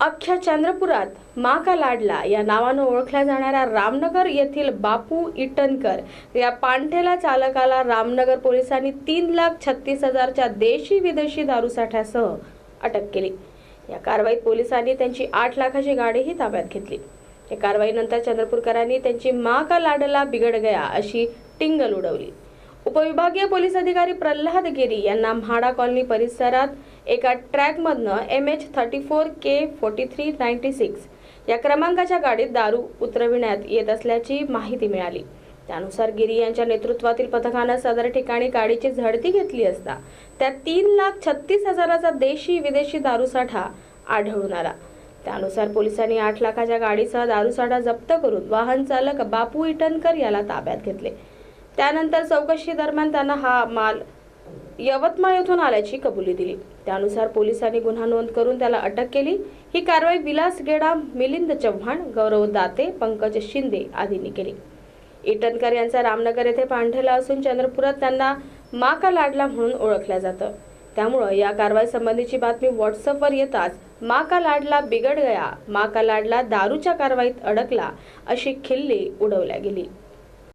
अख्ख्या चंद्रपुरात मा का लाडला या नावानं ओळखल्या जाणाऱ्या रामनगर येथील बापू इटनकर या पांठेला चालकाला रामनगर पोलिसांनी तीन लाख छत्तीस हजारच्या देशी विदेशी दारूसाठ्यासह अटक केली. या कारवाईत पोलिसांनी त्यांची आठ लाखाची गाडीही ताब्यात घेतली. या कारवाईनंतर चंद्रपूरकरांनी त्यांची मा का लाडला बिघड गया अशी टिंगल उडवली. उपविभागीय पोलीस अधिकारी प्रल्हाद गिरी यांना म्हाडा कॉलनी परिसरात एका ट्रॅकमधनं M H thirty four K forty three ninety six या क्रमांकाच्या गाडीत दारू उतरविण्यात येत असल्याची माहिती मिळाली. त्यानुसार गिरी यांच्या नेतृत्वातील पथकानं सदर ठिकाणी गाडीची झडती घेतली असता त्यात तीन लाख छत्तीस हजाराचा देशी विदेशी दारूसाठा आढळून आला. त्यानुसार पोलिसांनी आठ लाखाच्या गाडीसह दारूसाठा जप्त करून वाहन चालक बापू इटनकर याला ताब्यात घेतले. त्यानंतर चौकशी दरम्यान त्यांना हा माल यवतमाळ येथून आल्याची कबुली दिली. त्यानुसार पोलिसांनी गुन्हा नोंद करून त्याला अटक केली. ही कारवाई विलास गेडा मिलिंद चव्हाण गौरव दाते पंकज शिंदे आदींनी केली. इटनकर यांचा रामनगर येथे पांढरेला असून चंद्रपुरात त्यांना मा का लाडला म्हणून ओळखलं जातं. त्यामुळं या कारवाई संबंधीची बातमी व्हॉट्सअपवर येताच मा का लाडला बिघड गया मा का लाडला दारूच्या कारवाईत अडकला अशी खिल्ली उडवल्या गेली.